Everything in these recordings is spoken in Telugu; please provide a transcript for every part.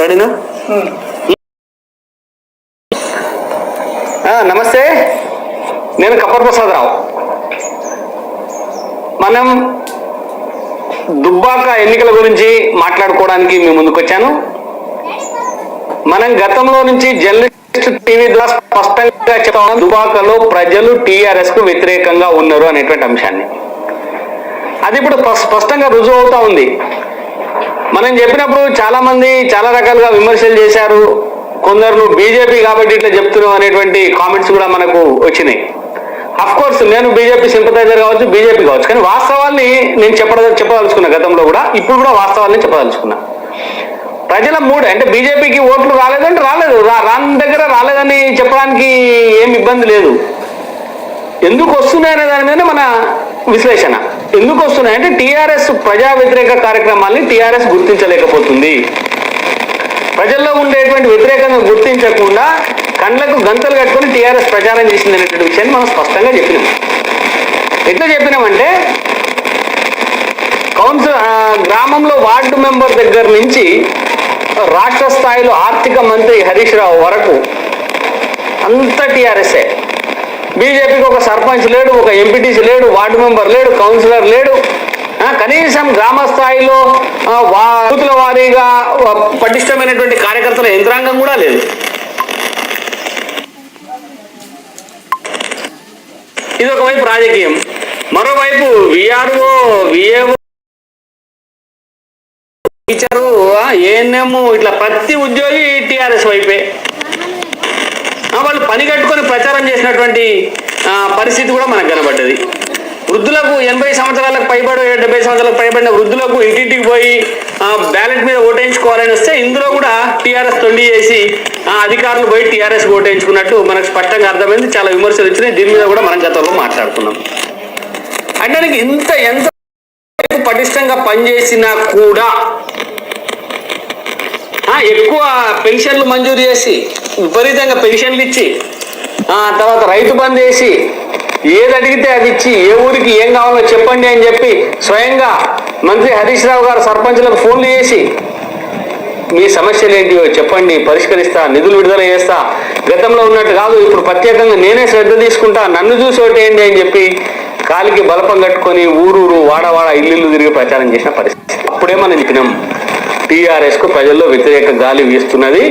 రెడీనా నమస్తే. నేను కప్పర్ ప్రసాదరావు మనం దుబ్బాక ఎన్నికల గురించి మాట్లాడుకోవడానికి మీ ముందుకు వచ్చాను మనం గతంలో నుంచి జర్నలిస్ట్ టీవీ ద్వారా స్పష్టంగా చెప్తాం దుబాకలో ప్రజలు టీఆర్ఎస్కు వ్యతిరేకంగా ఉన్నారు అనేటువంటి అంశాన్ని. అది ఇప్పుడు స్పష్టంగా రుజువు అవుతా ఉంది. మనం చెప్పినప్పుడు చాలా మంది చాలా రకాలుగా విమర్శలు చేశారు. కొందరు బీజేపీ కాబట్టి ఇట్లా చెప్తున్నావు అనేటువంటి కామెంట్స్ కూడా మనకు వచ్చినాయి. అఫ్ కోర్స్ నేను బీజేపీ సింపతైజర్ కావచ్చు బీజేపీ కావచ్చు. కానీ వాస్తవాల్ని నేను చెప్పద చెప్పదలుచుకున్నా గతంలో కూడా ఇప్పుడు కూడా వాస్తవాల్ని చెప్పదలుచుకున్నా. ప్రజల మూడు అంటే బీజేపీకి ఓట్లు రాలేదంటే రాలేదు. రా- రాని దగ్గర రాలేదని చెప్పడానికి ఏం ఇబ్బంది లేదు. ఎందుకు వస్తున్నాయనే దాని మీద మన విశ్లేషణ. ఎందుకు వస్తున్నాయంటే టీఆర్ఎస్ ప్రజా వ్యతిరేక కార్యక్రమాల్ని టీఆర్ఎస్ గుర్తించలేకపోతుంది. ప్రజల్లో ఉండేటువంటి వ్యతిరేకంగా గుర్తించకుండా కండ్లకు గంతలు కట్టుకొని టీఆర్ఎస్ ప్రచారం చేసింది అనేటువంటి విషయాన్ని మనం స్పష్టంగా చెప్పినాం. ఎట్లా చెప్పినామంటే కౌన్సిల్ గ్రామంలో వార్డు మెంబర్ దగ్గర నుంచి రాష్ట్ర స్థాయిలో ఆర్థిక మంత్రి హరీష్ రావు వరకు అంత టీఆర్ఎస్ఏ. బీజేపీకి ఒక సర్పంచ్ లేడు ఒక ఎంపీటీసీ లేడు వార్డు మెంబర్ లేడు కౌన్సిలర్ లేడు. కనీసం గ్రామ స్థాయిలో బూతుల వారీగా పటిష్టమైనటువంటి కార్యకర్తల యంత్రాంగం కూడా లేదు. ఇది ఒకవైపు రాజకీయం. మరోవైపు విఆర్ఓ విఏఓ టీచరు ఏఎన్ఎం ఇట్లా ప్రతి ఉద్యోగి టీఆర్ఎస్ వైపే. వాళ్ళు పని కట్టుకొని ప్రచారం చేసినటువంటి పరిస్థితి కూడా మనకు కనబడ్డది. వృద్ధులకు ఎనభై సంవత్సరాలకు పైబడి డెబ్బై సంవత్సరాలకు పైబడిన వృద్ధులకు ఇంటింటికి పోయి బ్యాలెట్ మీద ఓటేయించుకోవాలని వస్తే ఇందులో కూడా టీఆర్ఎస్ తొండి చేసి ఆ, అధికారులు పోయి టీఆర్ఎస్ ఓటేయించుకున్నట్టు మనకు స్పష్టంగా అర్థమైంది. చాలా విమర్శలు వచ్చినాయి. దీని మీద కూడా మనం గతంలో మాట్లాడుకున్నాం. అంటే దానికి ఇంత ఎంత పటిష్టంగా పనిచేసినా కూడా ఎక్కువ పెన్షన్లు మంజూరు చేసి విపరీతంగా పెన్షన్లు ఇచ్చి ఆ, తర్వాత రైతు బంద్ వేసి ఏది అడిగితే అది ఇచ్చి ఏ ఊరికి ఏం కావాలో చెప్పండి అని చెప్పి స్వయంగా మంత్రి హరీష్ రావు గారు సర్పంచులకు ఫోన్లు చేసి మీ సమస్యలు ఏంటివో చెప్పండి పరిష్కరిస్తా నిధులు విడుదల చేస్తా. గతంలో ఉన్నట్టు కాదు ఇప్పుడు ప్రత్యేకంగా నేనే శ్రద్ధ తీసుకుంటా నన్ను చూసి ఒకటేయండి అని చెప్పి కాలికి బలపం కట్టుకొని ఊరూరు వాడవాడ ఇల్లు తిరిగి ప్రచారం చేసిన పరిస్థితి. అప్పుడే మనం చెప్పినాం. టీఆర్ఎస్కు ప్రజల్లో వ్యతిరేక గాలి వీస్తున్నది.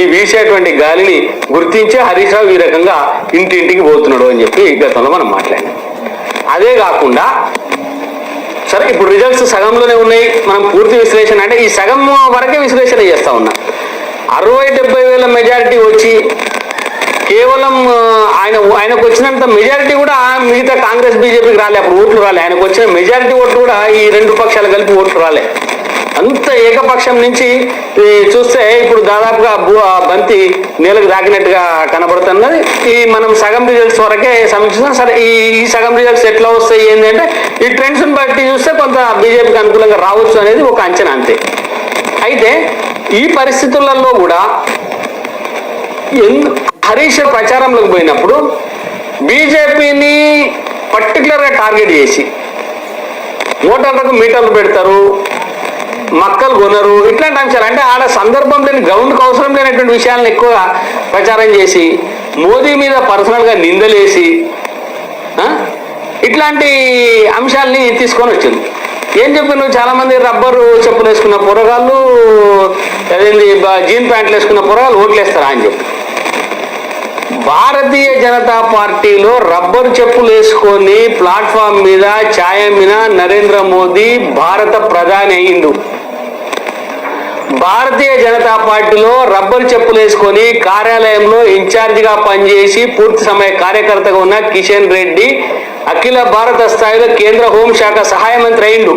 ఈ వీసేటువంటి గాలిని గుర్తించే హరీష్ రావు ఈ రకంగా ఇంటింటికి పోతున్నాడు అని చెప్పి గతంలో మనం మాట్లాడినాం అదే కాకుండా సరే ఇప్పుడు రిజల్ట్స్ సగంలోనే ఉన్నాయి. మనం పూర్తి విశ్లేషణ అంటే ఈ సగం వరకే విశ్లేషణ చేస్తా ఉన్నా. అరవై డెబ్బై వేల మెజారిటీ వచ్చి కేవలం ఆయన ఆయనకు వచ్చినంత మెజారిటీ కూడా మిగతా కాంగ్రెస్ బీజేపీకి రాలే. అప్పుడు ఓట్లు రాలే. ఆయనకు వచ్చిన మెజారిటీ ఓట్లు కూడా ఈ రెండు పక్షాలు కలిపి ఓట్లు రాలే. అంత ఏకపక్షం నుంచి చూస్తే ఇప్పుడు దాదాపుగా భూ- ఆ బంతి నేలకు దాకినట్టుగా కనబడుతున్నది. ఈ మనం సగం రిజల్ట్స్ వరకే సమీక్షిస్తాం సరే ఈ ఈ సగం రిజల్ట్స్ ఎట్లా వస్తాయి ఏంటంటే ఈ ట్రెండ్స్ని బట్టి చూస్తే కొంత బీజేపీకి అనుకూలంగా రావచ్చు అనేది ఒక అంచనా అంతే. అయితే ఈ పరిస్థితులలో కూడా ఎందు హరీష్ ప్రచారంలోకి పోయినప్పుడు బీజేపీని పర్టికులర్గా టార్గెట్ చేసి ఓటర్లకు మీటర్లు పెడతారు మక్కలు కొనరు ఇట్లాంటి అంశాలు. అంటే ఆడ సందర్భం లేని గ్రౌండ్కి అవసరం లేనటువంటి విషయాలను ఎక్కువ ప్రచారం చేసి మోదీ మీద పర్సనల్గా నిందలేసి ఇట్లాంటి అంశాలని తీసుకొని వచ్చింది. ఏం చెప్పాను చాలామంది రబ్బరు చెప్పులు వేసుకున్న పొరగాళ్ళు అదేంది జీన్ ప్యాంట్లు వేసుకున్న పొరగాళ్ళు ఓట్లేస్తారా అని చెప్పి. భారతీయ జనతా పార్టీలో రబ్బరు చెప్పులు వేసుకొని ప్లాట్ఫామ్ మీద ఛాయ మీద నరేంద్ర మోదీ భారత ప్రధాని అయిండు భారతీయ జనతా పార్టీలో రబ్బర్ చెప్పులు వేసుకొని కార్యాలయంలో ఇన్ఛార్జిగా పనిచేసి పూర్తి సమయ కార్యకర్తగా ఉన్న కిషన్ రెడ్డి అఖిల భారత స్థాయిలో కేంద్ర హోంశాఖ సహాయ మంత్రి అయిండు.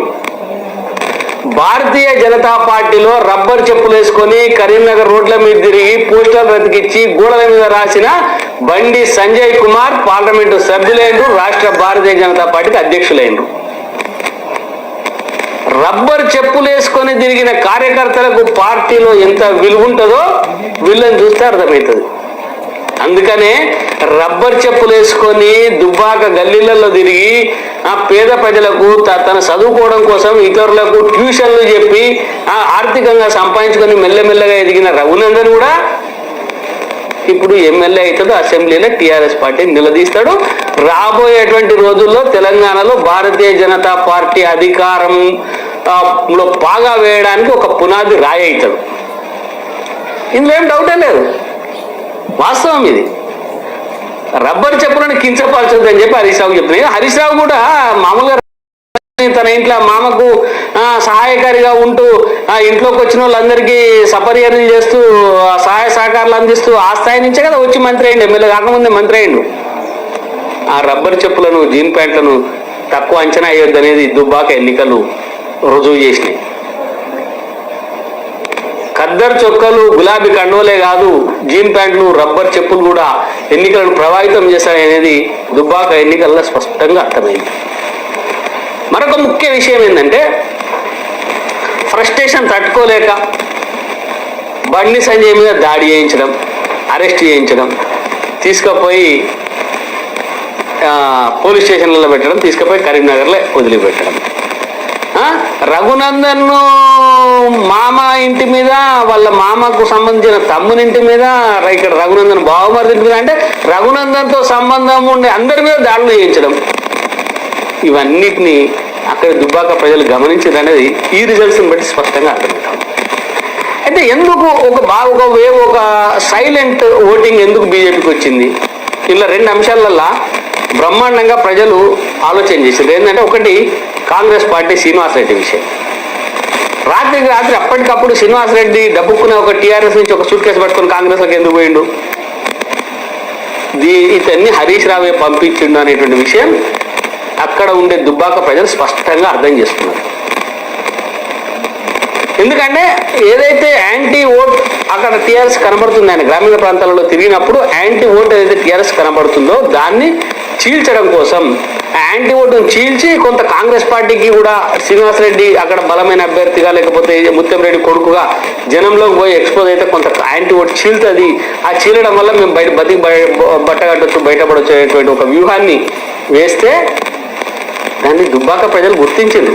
భారతీయ జనతా పార్టీలో రబ్బర్ చెప్పులు వేసుకొని కరీంనగర్ రోడ్ల మీద తిరిగి పోస్టర్లు రతికిచ్చి గోడల మీద రాసిన బండి సంజయ్ కుమార్ పార్లమెంటు సభ్యులైనరు రాష్ట్ర భారతీయ జనతా పార్టీకి అధ్యక్షులైనరు రబ్బర్ చెప్పులు వేసుకొని తిరిగిన కార్యకర్తలకు పార్టీలో ఎంత విలువ ఉంటుందో వీళ్ళని చూస్తే అర్థమవుతుంది. అందుకనే రబ్బర్ చెప్పులు వేసుకొని దుబ్బాక గల్లీలలో తిరిగి ఆ పేద ప్రజలకు త- తన చదువుకోవడం కోసం ఇతరులకు ట్యూషన్లు చెప్పి ఆర్థికంగా సంపాదించుకొని మెల్లమెల్లగా ఎదిగిన రఘునందన్ కూడా ఇప్పుడు ఎమ్మెల్యే అవుతాడు అసెంబ్లీలో టీఆర్ఎస్ పార్టీ నిలదీస్తాడు. రాబోయేటువంటి రోజుల్లో తెలంగాణలో భారతీయ జనతా పార్టీ అధికారం లో పాగా వేయడానికి ఒక పునాది రాయి అవుతాడు. ఇందులో ఏం డౌటే లేదు. వాస్తవం ఇది. రబ్బర్ చెప్పులను కించపరచొద్దు అని చెప్పి హరీష్ రావు చెప్తున్నాయి హరీష్ రావు కూడా మామూలుగా తన ఇంట్లో మామకు సహాయకారిగా ఉంటూ ఆ, ఇంట్లోకి వచ్చిన వాళ్ళందరికీ సపర్యలు చేస్తూ ఆ, సహాయ సహకారాలు అందిస్తూ ఆ స్థాయి నుంచే కదా వచ్చి మంత్రి అయ్యండి ఎమ్మెల్యే కాకముందే మంత్రి అయ్యండు. ఆ రబ్బర్ చెప్పులను జీన్ ప్యాంట్లను తక్కువ అంచనా అయ్యొద్దు అనేది దుబ్బాక ఎన్నికలు రుజువు చేసినాయి. ఖద్దర్ చొక్కలు గులాబీ కండువలే కాదు జీన్ ప్యాంట్లు రబ్బర్ చెప్పులు కూడా ఎన్నికలను ప్రభావితం చేశాయనేది అనేది దుబ్బాక ఎన్నికల్లో స్పష్టంగా అర్థమైంది. మరొక ముఖ్య విషయం ఏంటంటే ఫ్రస్ట్రేషన్ తట్టుకోలేక బండి సంజయ్ మీద దాడి చేయించడం అరెస్ట్ చేయించడం తీసుకుపోయి పోలీస్ స్టేషన్లలో పెట్టడం తీసుకుపోయి కరీంనగర్లో వదిలిపెట్టడం. రఘునందన్ను మామ ఇంటి మీద వాళ్ళ మామకు సంబంధించిన తమ్ముని ఇంటి మీద ఇక్కడ రఘునందన్ బావమరిది ఇంటి మీద అంటే రఘునందన్తో సంబంధం ఉండే అందరి మీద దాడులు చేయించడం. ఇవన్నిటిని అక్కడ దుబ్బాక ప్రజలు గమనించడం అనేది ఈ రిజల్ట్స్ని బట్టి స్పష్టంగా అర్థమవుతాం అయితే ఎందుకు ఒక బాగా ఒక వే ఒక సైలెంట్ ఓటింగ్ ఎందుకు బీజేపీకి వచ్చింది? ఇలా రెండు అంశాలల్లో బ్రహ్మాండంగా ప్రజలు ఆలోచన చేసింది ఏంటంటే ఒకటి కాంగ్రెస్ పార్టీ శ్రీనివాస్ రెడ్డి విషయం. రాత్రికి రాత్రి అప్పటికప్పుడు శ్రీనివాస్ రెడ్డి ఒక టీఆర్ఎస్ నుంచి ఒక సూట్ కేసు పట్టుకుని కాంగ్రెస్లోకి ఎందుకు పోయిండు? దీ ఇతన్ని హరీష్ రావే పంపించిండు అనేటువంటి విషయం అక్కడ ఉండే దుబ్బాక ప్రజలు స్పష్టంగా అర్థం చేసుకున్నారు. ఎందుకంటే ఏదైతే యాంటీ ఓట్ అక్కడ టీఆర్ఎస్ కనబడుతుంది ఆయన గ్రామీణ ప్రాంతాలలో తిరిగినప్పుడు యాంటీ ఓట్ ఏదైతే టీఆర్ఎస్ కనబడుతుందో దాన్ని చీల్చడం కోసం ఆ యాంటీ ఓటును చీల్చి కొంత కాంగ్రెస్ పార్టీకి కూడా శ్రీనివాసరెడ్డి అక్కడ బలమైన అభ్యర్థిగా లేకపోతే ముత్యంరెడ్డి కొడుకుగా జనంలోకి పోయి ఎక్స్పోజ్ అయితే కొంత యాంటీ ఓట్ చీల్తుంది. ఆ చీలడం వల్ల మేము బయట బతికి బయ- బట్టగట్టొచ్చు బయటపడొచ్చు అనేటువంటి ఒక వ్యూహాన్ని వేస్తే దాన్ని దుబ్బాక ప్రజలు గుర్తించింది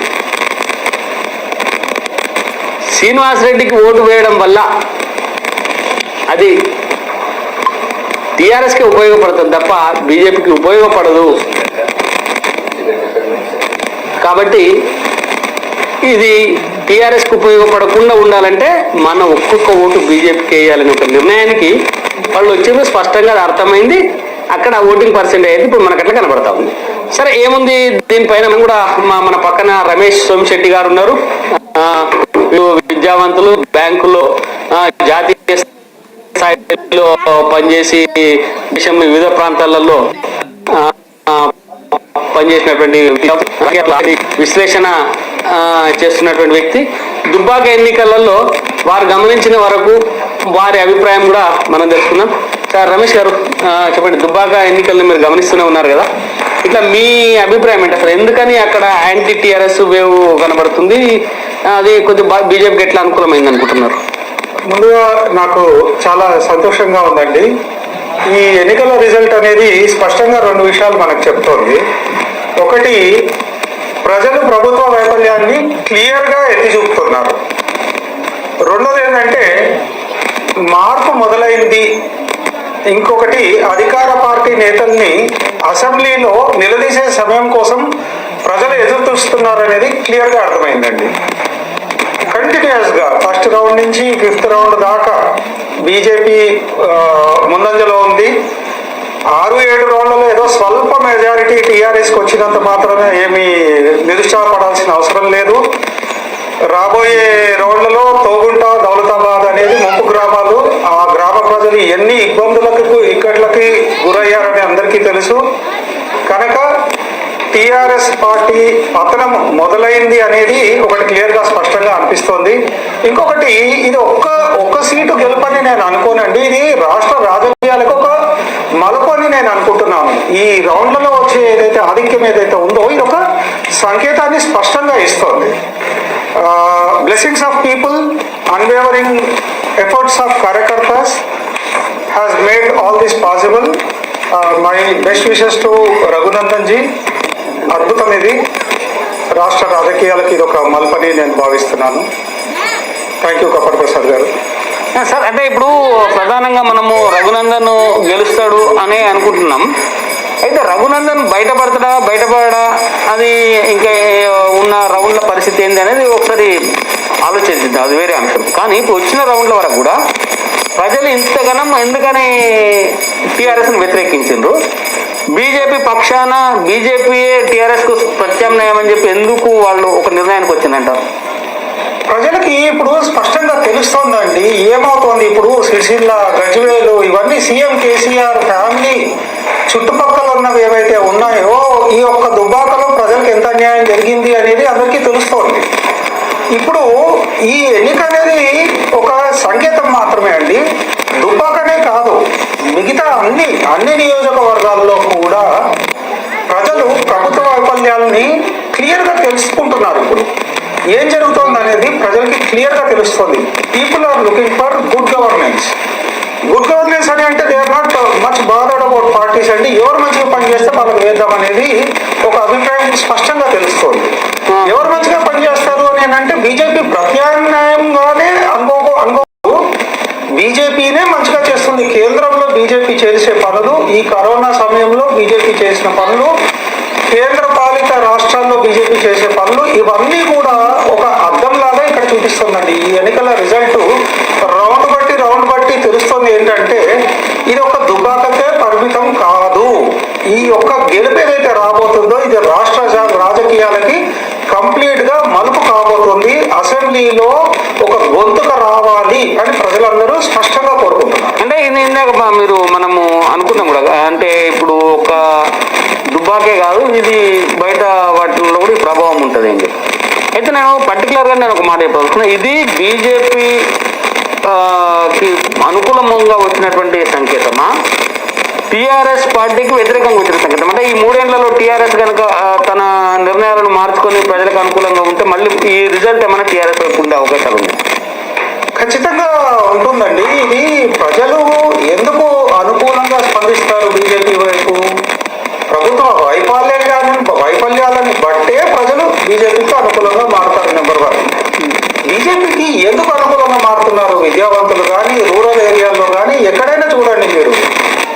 శ్రీనివాస్ రెడ్డికి ఓటు వేయడం వల్ల అది టీఆర్ఎస్కి ఉపయోగపడుతుంది తప్ప బీజేపీకి ఉపయోగపడదు. కాబట్టి ఇది టీఆర్ఎస్కి ఉపయోగపడకుండా ఉండాలంటే మన ఒక్కొక్క ఓటు బీజేపీకి వేయాలని ఒక నిర్ణయానికి వాళ్ళు వచ్చింది స్పష్టంగా అర్థమైంది. అక్కడ ఓటింగ్ పర్సెంటేజ్ అయితే ఇప్పుడు మనకట్లా కనబడతా ఉంది. సరే ఏముంది? దీనిపైన కూడా మన పక్కన రమేష్ సోమిశెట్టి గారు ఉన్నారు. విద్యావంతులు బ్యాంకులో జాతీయ స్థాయిలో పనిచేసి దేశంలో వివిధ ప్రాంతాలలో పనిచేసినటువంటి విశ్లేషణ చేస్తున్నటువంటి వ్యక్తి. దుబ్బాక ఎన్నికలలో వారు గమనించిన వరకు వారి అభిప్రాయం కూడా మనం తెలుసుకుందాం. సార్ రమేష్ గారు చెప్పండి. దుబ్బాక ఎన్నికలను మీరు గమనిస్తూనే ఉన్నారు కదా? ఇట్లా మీ అభిప్రాయం ఏంటి అసలు? ఎందుకని అక్కడ యాంటీ టీఆర్ఎస్ వేవ్ కనబడుతుంది? అది కొంచెం బీజేపీకి ఎట్లా అనుకూలమైంది అనుకుంటున్నారు? ముందుగా నాకు చాలా సంతోషంగా ఉందండి. ఈ ఎన్నికల రిజల్ట్ అనేది స్పష్టంగా రెండు విషయాలు మనకు చెప్తోంది. ఒకటి ప్రజలు ప్రభుత్వ వైఫల్యాన్ని క్లియర్గా ఎత్తి చూపుతున్నారు. రెండోది ఏంటంటే మార్పు మొదలైంది ఇంకొకటి అధికార పార్టీ నేతల్ని అసెంబ్లీలో నిలదీసే సమయం కోసం ప్రజలు ఎదురు చూస్తున్నారనేది క్లియర్గా అర్థమైందండి. కంటిన్యూస్గా ఫస్ట్ రౌండ్ నుంచి ఫిఫ్త్ రౌండ్ దాకా బీజేపీ ముందంజలో ఉంది. ఆరు ఏడు రౌండ్లలో ఏదో స్వల్ప మెజారిటీ టీఆర్ఎస్కి వచ్చినంత మాత్రమే ఏమీ నిరుత్సాహపడాల్సిన అవసరం లేదు. రాబోయే రౌండ్లలో తోగుంట గ్రామ ఎన్ని ఇబ్బందులకు ఇక్కట్లకి గురయ్యారని అందరికీ తెలుసు. కనుక టిఆర్ఎస్ పార్టీ పతనం మొదలైంది అనేది ఒకటి క్లియర్గా స్పష్టంగా అనిపిస్తోంది. ఇంకొకటి ఇది ఒక్క ఒక్క సీటు గెలుపని నేను అనుకోనండి. ఇది రాష్ట్ర రాజకీయాలకు ఒక మలుపు అని నేను అనుకుంటున్నాను. ఈ రౌండ్లలో వచ్చే ఏదైతే ఆధిక్యం ఏదైతే ఉందో ఇది ఒక సంకేతాన్ని స్పష్టంగా ఇస్తోంది. Blessings of people unwavering efforts of karyakartas has made all this possible. Uh, my best wishes to Raghunandan ji అద్భుతం ఇది. రాష్ట్ర రాజకీయాలకి ఇది ఒక మల్పని నేను భావిస్తున్నాను. థ్యాంక్ యూ కపర్ ప్రసాద్ గారు. సార్ అంటే ఇప్పుడు ప్రధానంగా మనము రఘునందన్ గెలుస్తాడు అని అనుకుంటున్నాం. అయితే రఘునందన్ బయటపడతాడా బయటపడడా? అది ఇంకా ఉన్న రౌండ్ల పరిస్థితి ఏంటి అనేది ఒకసారి ఆలోచించింది. అది వేరే అంశం. కానీ ఇప్పుడు వచ్చిన రౌండ్ల వరకు కూడా ప్రజలు ఇంతగానం ఎందుకని టీఆర్ఎస్ని వ్యతిరేకించిండ్రు? బీజేపీ పక్షాన బీజేపీ టీఆర్ఎస్కు ప్రత్యామ్నాయం అని చెప్పి ఎందుకు వాళ్ళు ఒక నిర్ణయానికి వచ్చిందంటారు? ప్రజలకి ఇప్పుడు స్పష్టంగా తెలుస్తోందండి ఏమవుతోంది ఇప్పుడు సిరిసిల్ల గజ్వేలు ఇవన్నీ సీఎం కేసీఆర్ ఫ్యామిలీ చుట్టుపక్కల ఉన్నవి ఏవైతే ఉన్నాయో ఈ యొక్క దుబ్బాకలో ప్రజలకు ఎంత అన్యాయం జరిగింది అనేది అందరికీ తెలుస్తోంది. ఇప్పుడు ఈ ఎన్నిక అనేది ఒక సంకేతం మాత్రమే అండి. దుబ్బాకనే కాదు మిగతా అన్ని అన్ని నియోజకవర్గాల్లో కూడా ప్రజలు ప్రభుత్వ వైఫల్యాలని క్లియర్గా తెలుసుకుంటున్నారు ఇప్పుడు. ఏం జరుగుతుంది అనేది ప్రజలకి క్లియర్గా తెలుస్తుంది. People are looking for good governance good governance అని అంటే they are not much bothered about parties అండి. ఎవరు మంచిగా పనిచేస్తే వాళ్ళకి వేద్దాం అనేది ఒక అభిప్రాయం స్పష్టంగా తెలుస్తుంది. ఎవరు మంచిగా పనిచేస్తారు అని అంటే బీజేపీ ప్రత్యాయం అనుకో అనుకో బీజేపీనే మంచిగా చేస్తుంది కేంద్రంలో బీజేపీ చేసే పనులు ఈ కరోనా సమయంలో బీజేపీ చేసిన పనులు కేంద్ర పాలిత రాష్ట్రాల్లో బీజేపీ చేసే పనులు ఇవన్నీ కూడా ఒక అర్థంలాగా ఇక్కడ చూపిస్తుందండి. ఈ ఎన్నికల రిజల్ట్ ఇందాక మీరు మనము అనుకున్నాం కూడా. అంటే ఇప్పుడు ఒక దుబ్బాకే కాదు ఇది బయట వాటిల్లో కూడా ప్రభావం ఉంటుంది అని చెప్పి అయితే నేను పర్టికులర్గా నేను ఒక మాట చెప్పాల్సిన ఇది బీజేపీ అనుకూలంగా వచ్చినటువంటి సంకేతమా? టీఆర్ఎస్ పార్టీకి వ్యతిరేకంగా వచ్చిన సంకేతం. అంటే ఈ మూడేళ్ళలో టీఆర్ఎస్ కనుక తన నిర్ణయాలను మార్చుకొని ప్రజలకు అనుకూలంగా ఉంటే మళ్ళీ ఈ రిజల్ట్ ఏమైనా టీఆర్ఎస్ వైపు ఉండే అవకాశాలు ఉన్నాయి? ఖచ్చితంగా ఉంటుందండి. ఇది ప్రజలు ఎందుకు అనుకూలంగా స్పందిస్తారు బీజేపీ వైపు? ప్రభుత్వ వైఫల్యాన్ని వైఫల్యాలని బట్టే ప్రజలు బీజేపీకి అనుకూలంగా మారుతారు నెంబర్ వన్. బీజేపీకి ఎందుకు అనుకూలంగా మారుతున్నారు విద్యావంతులు కానీ రూరల్ ఏరియాల్లో కానీ ఎక్కడైనా చూడండి మీరు.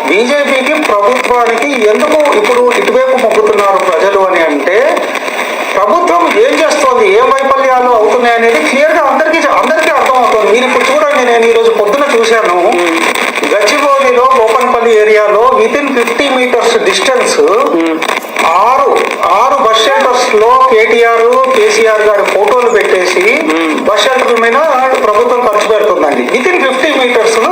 బీజేపీకి ప్రభుత్వానికి ఎందుకు ఇప్పుడు ఇటువైపు మొగ్గుతున్నారు ప్రజలు అని అంటే ప్రభుత్వం ఏం చేస్తోంది ఏ వైఫల్యాలు అవుతున్నాయి అనేది క్లియర్గా అందరికీ అందరికీ అర్థమవుతుంది మీరు ఇప్పుడు చూడండి నేను ఈ రోజు పొద్దున చూశాను గచ్చిబౌలిలో ఓపెన్పల్లి ఏరియాలో విత్ ఇన్ ఫిఫ్టీ డిస్టెన్స్ ఆరు ఆరు బస్ షెల్టర్స్లో కేటీఆర్ కేసీఆర్ గారి ఫోటోలు పెట్టేసి బస్ షెల్టర్ మీద ప్రభుత్వం ఖర్చు పెడుతుందండి. విత్ ఇన్ ఫిఫ్టీ మీటర్స్ ఆరు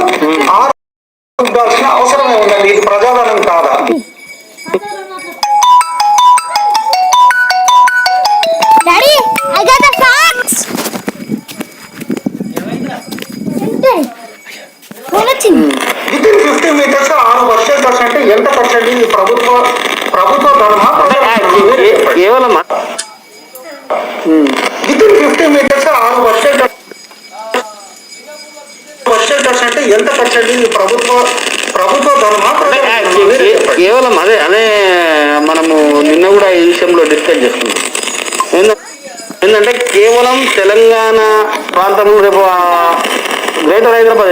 అంటే ఎంత పర్సెంట్? ప్రభుత్వ ప్రభుత్వ ధనమా కేవలం విత్ ఇన్ ఫిఫ్టీ మీటర్స్ ఆరు బస్ షెల్టర్స్ అంటే ఎంత పర్సెంట్? ఇది ప్రభుత్వ ప్రభుత్వ ధనమా కేవలం అదే అదే మనము నిన్న కూడా ఈ విషయంలో డిస్కస్ చేస్తున్నాం. ఏంటంటే కేవలం తెలంగాణ ప్రాంతంలో రేపు గ్రేటర్ హైదరాబాద్